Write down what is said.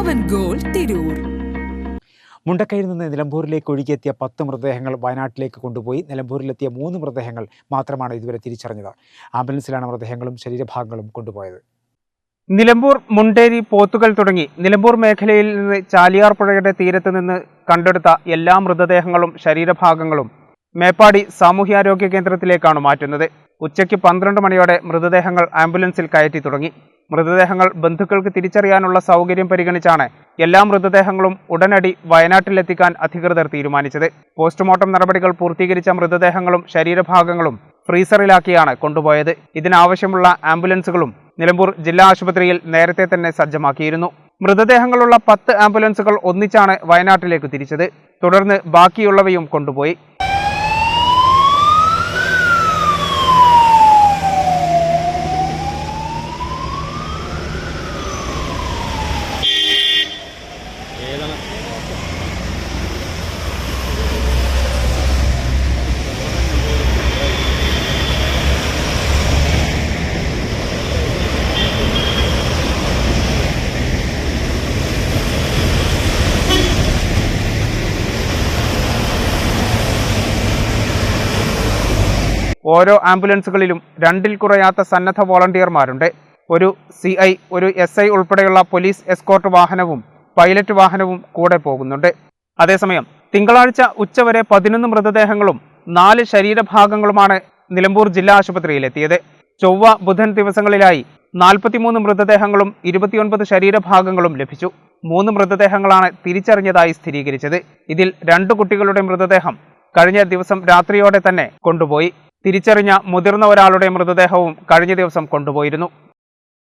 പവൻ goal Tirur മുണ്ടക്കയിൽ നിന്ന് നിലമ്പൂരിലേക്ക് ഒഴുകിയെത്തിയ പത്ത് മൃതദേഹങ്ങൾ വയനാട്ടിലേക്ക് കൊണ്ടുപോയി. നിലമ്പൂരിലെത്തിയ മൂന്ന് മൃതദേഹങ്ങൾ മാത്രമാണ് ഇതുവരെ തിരിച്ചറിഞ്ഞത്. ആംബുലൻസിലാണ് മൃതദേഹങ്ങളും ശരീരഭാഗങ്ങളും കൊണ്ടുപോയത്. നിലമ്പൂർ മുണ്ടേരി പോത്തുകൾ തുടങ്ങി നിലമ്പൂർ മേഖലയിൽ നിന്ന് ചാലിയാർ പുഴയുടെ തീരത്ത് നിന്ന് കണ്ടെടുത്ത എല്ലാ മൃതദേഹങ്ങളും ശരീരഭാഗങ്ങളും മേപ്പാടി സാമൂഹ്യാരോഗ്യ കേന്ദ്രത്തിലേക്കാണ് മാറ്റുന്നത്. ഉച്ചയ്ക്ക് പന്ത്രണ്ട് മണിയോടെ മൃതദേഹങ്ങൾ ആംബുലൻസിൽ കയറ്റി തുടങ്ങി. മൃതദേഹങ്ങൾ ബന്ധുക്കൾക്ക് തിരിച്ചറിയാനുള്ള സൗകര്യം പരിഗണിച്ചാണ് എല്ലാ മൃതദേഹങ്ങളും ഉടനടി വയനാട്ടിലെത്തിക്കാൻ അധികൃതർ തീരുമാനിച്ചത്. പോസ്റ്റ്മോർട്ടം നടപടികൾ പൂർത്തീകരിച്ച മൃതദേഹങ്ങളും ശരീരഭാഗങ്ങളും ഫ്രീസറിലാക്കിയാണ് കൊണ്ടുപോയത്. ഇതിനാവശ്യമുള്ള ആംബുലൻസുകളും നിലമ്പൂർ ജില്ലാ ആശുപത്രിയിൽ നേരത്തെ തന്നെ സജ്ജമാക്കിയിരുന്നു. മൃതദേഹങ്ങളുള്ള പത്ത് ആംബുലൻസുകൾ ഒന്നിച്ചാണ് വയനാട്ടിലേക്ക് തിരിച്ചത്. തുടർന്ന് ബാക്കിയുള്ളവയും കൊണ്ടുപോയി. ഓരോ ആംബുലൻസുകളിലും രണ്ടിൽ കുറയാത്ത സന്നദ്ധ വോളണ്ടിയർമാരുണ്ട്. ഒരു സി ഐ ഒരു എസ് ഐ ഉൾപ്പെടെയുള്ള പോലീസ് എസ്കോർട്ട് വാഹനവും പൈലറ്റ് വാഹനവും കൂടെ പോകുന്നുണ്ട്. അതേസമയം തിങ്കളാഴ്ച ഉച്ചവരെ പതിനൊന്ന് മൃതദേഹങ്ങളും നാല് ശരീരഭാഗങ്ങളുമാണ് നിലമ്പൂർ ജില്ലാ ആശുപത്രിയിലെത്തിയത്. ചൊവ്വ ബുധൻ ദിവസങ്ങളിലായി നാൽപ്പത്തിമൂന്ന് മൃതദേഹങ്ങളും ഇരുപത്തിയൊൻപത് ശരീരഭാഗങ്ങളും ലഭിച്ചു. മൂന്ന് മൃതദേഹങ്ങളാണ് തിരിച്ചറിഞ്ഞതായി സ്ഥിരീകരിച്ചത്. ഇതിൽ രണ്ട് കുട്ടികളുടെ മൃതദേഹം കഴിഞ്ഞ ദിവസം രാത്രിയോടെ തന്നെ കൊണ്ടുപോയി. തിരിച്ചറിഞ്ഞ മുതിർന്ന ഒരാളുടെ മൃതദേഹവും കഴിഞ്ഞ ദിവസം കൊണ്ടുപോയിരുന്നു